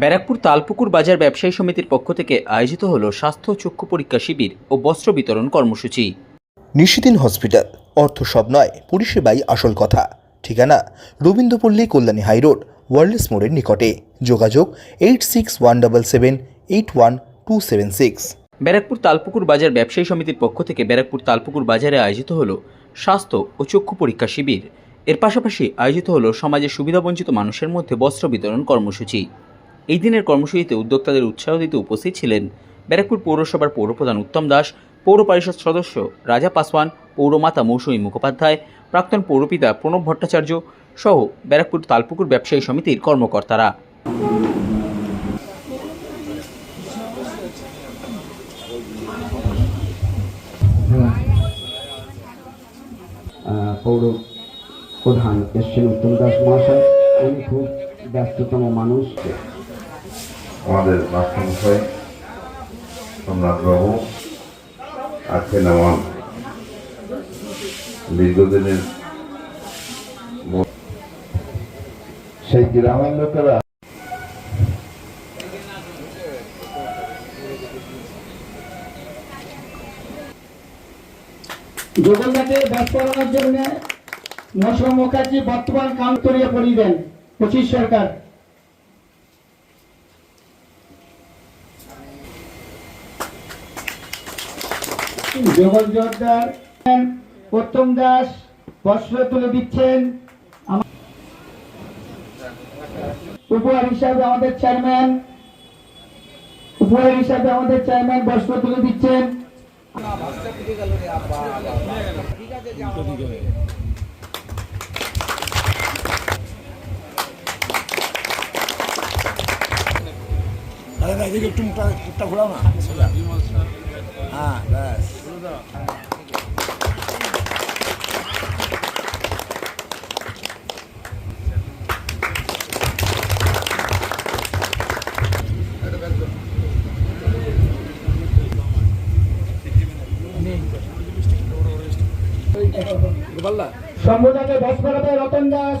ব্যারাকপুর তালপুকুর বাজার ব্যবসায়ী সমিতির পক্ষ থেকে আয়োজিত হল স্বাস্থ্য চক্ষু পরীক্ষা শিবির ও বস্ত্র বিতরণ কর্মসূচি। নিশিদিন হসপিটাল অর্থ সব নয় পরিষেবাই আসল কথা। ঠিকানা রবীন্দ্রপল্লী কল্যাণী হাইরোড ওয়ার্ল্ডস মোড়ের নিকটে। যোগাযোগ eight six one double seven eight one two seven six. Barrackpore Talpukur বাজার ব্যবসায়ী সমিতির পক্ষ থেকে ব্যারাকপুর তালপুকুর বাজারে আয়োজিত হল স্বাস্থ্য ও চক্ষু পরীক্ষা শিবির। এর পাশাপাশি আয়োজিত হল সমাজের সুবিধাবঞ্চিত মানুষের মধ্যে বস্ত্র বিতরণ কর্মসূচি। এই দিনের কর্মসূচিতে উদ্যোক্তাদের উৎসাহ দিতে উপস্থিত ছিলেন ব্যারাকপুর পৌরসভার পৌরপ্রধান উত্তম দাস, পৌর পরিষদ সদস্য রাজা পাসওয়ান, পৌরমাতা মৌসুমী মুখোপাধ্যায়, প্রাক্তন পৌরপিতা প্রণব ভট্টাচার্য সহ ব্যারাকপুর তালপুকুর ব্যবসায়ী সমিতির কর্মকর্তারা। পৌর প্রধান এসছেন উত্তম দাস মহাশয়। উনি খুব ব্যস্ততম মানুষ। আমাদের রাষ্ট্রমশাই সম্রাট বাবু আছেন আমার দীর্ঘদিনের সেই গ্রামের লোকেরা যোগন্দাকে ব্যস্ত করানোর জন্য নসম মুখার্জি বর্তমান কাউন্টরিয়ে পড়িলেন পঁচিশ সরকার। জগৎ জোরদার উত্তম দাস বস্ত্র তুলে দিচ্ছেন। উপহার হিসাবে আমাদের চেয়ারম্যান উপহার হিসাবে আমাদের চেয়ারম্যান বস্ত্র তুলে দিচ্ছেন। না, এদিকে ঘোরাও না হ্যাঁ ব্যাস সম্বোধকে বস্ত্র করাবে Ratan Das.